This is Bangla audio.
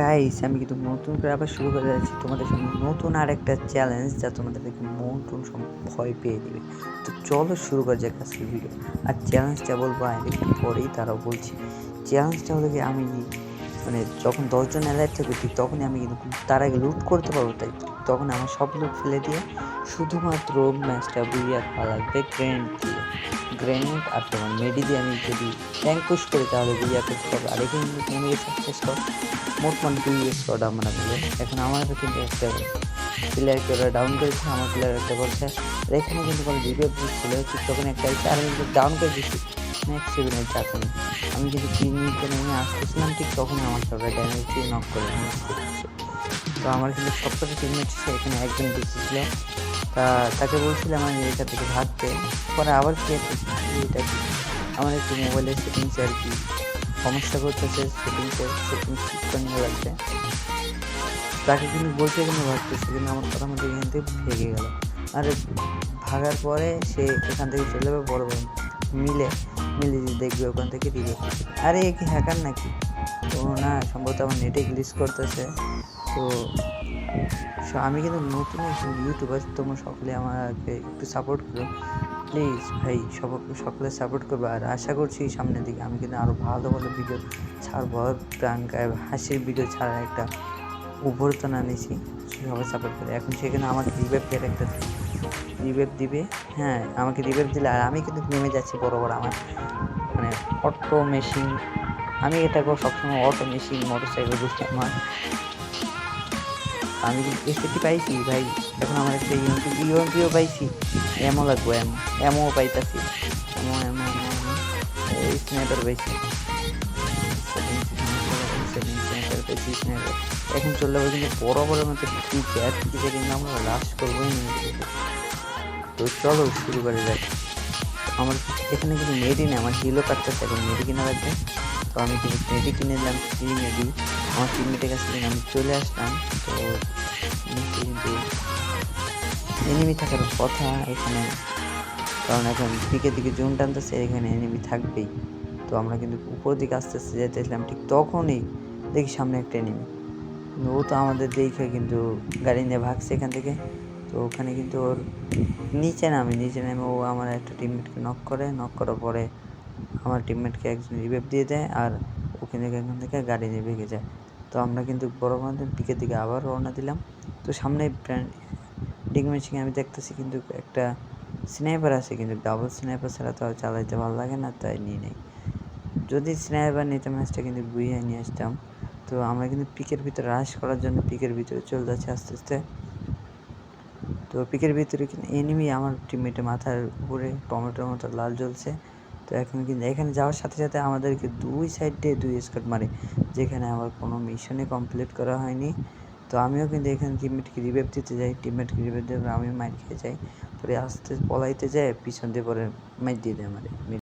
গাইস আমি কিন্তু নতুন করে আবার শুরু করে যাচ্ছি তোমাদের সঙ্গে নতুন আর একটা চ্যালেঞ্জ যা তোমাদেরকে মন টন সব ভয় পেয়ে দেবে। তো চলো শুরু করা যাক আজকের ভিডিও আর চ্যালেঞ্জটা বলব আমি একটু পরেই তারাও বলছি। চ্যালেঞ্জটা হলো কি, আমি মানে যখন দশজন অ্যালাইভ থাকবে, ঠিক তখনই আমি কিন্তু তার আগে লুট করতে পারব, তাই তখন আমার সব লুট ফেলে দিয়ে শুধুমাত্র ম্যাচটা বুঝিয়ে রাখা লাগবে গ্রেনেড দিয়ে। গ্রেনেড আর তোমার মেডি দিয়ে আমি যদি ট্যাঙ্ক পুশ করি তাহলে বুঝিয়ে করতে পারব আর এখানে কিন্তু একটা স্কট মোট মান দুই স্কট আমরা বলে এখন আমার কিন্তু একটা প্লেয়ারকে ওরা ডাউন করেছে আমার প্লেয়ার একটা করছে আর এখানে কিন্তু কোনো রিপেপ ছিল তখন একটা আর আমি কিন্তু ডাউন করে দিচ্ছি। নেক্সট সেভেনের চাকন আমি কিন্তু তিন মিনিটে নেমে আসতেছিলাম, ঠিক তখন আমার সবাই ড্যামেজ দিয়ে নক করে তো আমার কিন্তু সবকটা টিমমেট ছিল এখানে একজন বেশি ছিল। তা তাকে বলছিলাম আমি এটা থেকে ভাবতে পরে আবার কি এটা কি। আমার একটু মোবাইলের সেটিংসে আর কি। সমস্যা করতেছে সেটিংসে সেটিংস ঠিক করে নিয়ে লাগবে তাকে কিন্তু বলছে কিন্তু ভাবতেছে কিন্তু আমার কথা মতো এখান থেকে ভেঙে গেল। আর, ভাগার পরে সে এখান থেকে চলে যাবে বড় বড় মিলে মিলে দেখবে ওখান থেকে দিবে। আরে, এ কি হ্যাকার নাকি? তো না, সম্ভবত আমার নেটে গ্লিচ করতেছে। তো so আমি কিন্তু নতুন ইউটিউবার তোমরা সকলে আমাকে একটু সাপোর্ট করো। প্লিজ ভাই, সব, সকলে সাপোর্ট করবে। আর আশা করছি সামনের দিকে আমি কিন্তু আরও ভালো ভালো ভিডিও ছাড়বো। প্রাণ গায়ে হাসির ভিডিও ছাড়ার একটা উপরতনা নিয়েছি সবাই সাপোর্ট করে। এখন সেখানে আমার রিভেভ ক্যারেক্টার রিভেভ দিবে। হ্যাঁ আমাকে রিভেভ দিলে আর আমি কিন্তু নেমে যাচ্ছি বড় বড় আমার মানে অটো মেশিন আমি এটা সবসময় অটো মেশিন মোটর সাইকেল বুঝতে আমার আমি কিন্তু পাইছি, ভাই। এখন আমার একটা ইউএমপি ইউএমপিও পাইছি। এমও লাগবো এমও এমও পাইতাছি। এমও এমও স্ন্যাপার পাইছি। এখন চলে যাব কিন্তু বড় বড় মতো গ্যাস দিতে কিন্তু আমরা লাস্ট করবোই না তো চলো, শুরু করে যাক। আমার এখানে কিন্তু নেই আমার হিলো কাটতেছে এখন মেডি কিনা লাগবে। তো আমি কিছু মেডি কিনে দিলাম ফ্রি মেডি আমার টিমমেটের কাছ থেকে আমি চলে আসলাম, তো কিন্তু এনিমি থাকার কথা এখানে, কারণ এখন দিকে দিকে জুন টানতেছে, এখানে এনিমি থাকবেই। তো আমরা কিন্তু উপর দিকে আস্তে আস্তে যেতেছিলাম ঠিক তখনই দেখি সামনে একটা এনিমি ও তো আমাদের দেখে কিন্তু গাড়ি নিয়ে ভাগছে এখান থেকে। তো ওখানে কিন্তু ওর নিচে নামে নিচে নামে ও আমার একটা টিমমেটকে নক করে নক করার পরে আমার টিমমেটকে একজন রিভেভ দিয়ে দেয় আর ওখান থেকে এখান থেকে গাড়ি নিয়ে ভেঙে যায়। তো আমরা কিন্তু বড় মাধ্যম পিকের দিকে আবার রওনা দিলাম। তো সামনে ডিগ মেশিনে আমি দেখতেছি কিন্তু একটা স্নাইপার আছে কিন্তু ডাবল স্নাইপার ছাড়া তো আর চালাইতে ভালো লাগে না, তাই নিয়ে নেই। যদি স্নাইপার নিতাম ম্যাচটা কিন্তু বুঝিয়ে নিয়ে আসতাম। তো আমরা কিন্তু পিকের ভিতরে রাশ করার জন্য পিকের ভিতরে চলে যাচ্ছি আস্তে আস্তে। তো পিকের ভিতরে কিন্তু এনিমি আমার টিমমেটের মাথার উপরে টমেটোর মতো লাল জ্বলছে। তো এখন কিন্তু এখানে যাওয়ার সাথে সাথে আমাদেরকে দুই সাইড দিয়ে দুই স্কট মারে, যেখানে আমার কোনো মিশনে কমপ্লিট করা হয়নি। তো আমিও কিন্তু এখানে টিমমেটকে রিভেভ দিতে যাই টিমমেটকে রিভেভ দিয়ে আমি মাইর খেয়ে যাই পরে আস্তে পলাইতে যাই পিছন দিয়ে পরে মাইর দিয়ে দেয় আমার।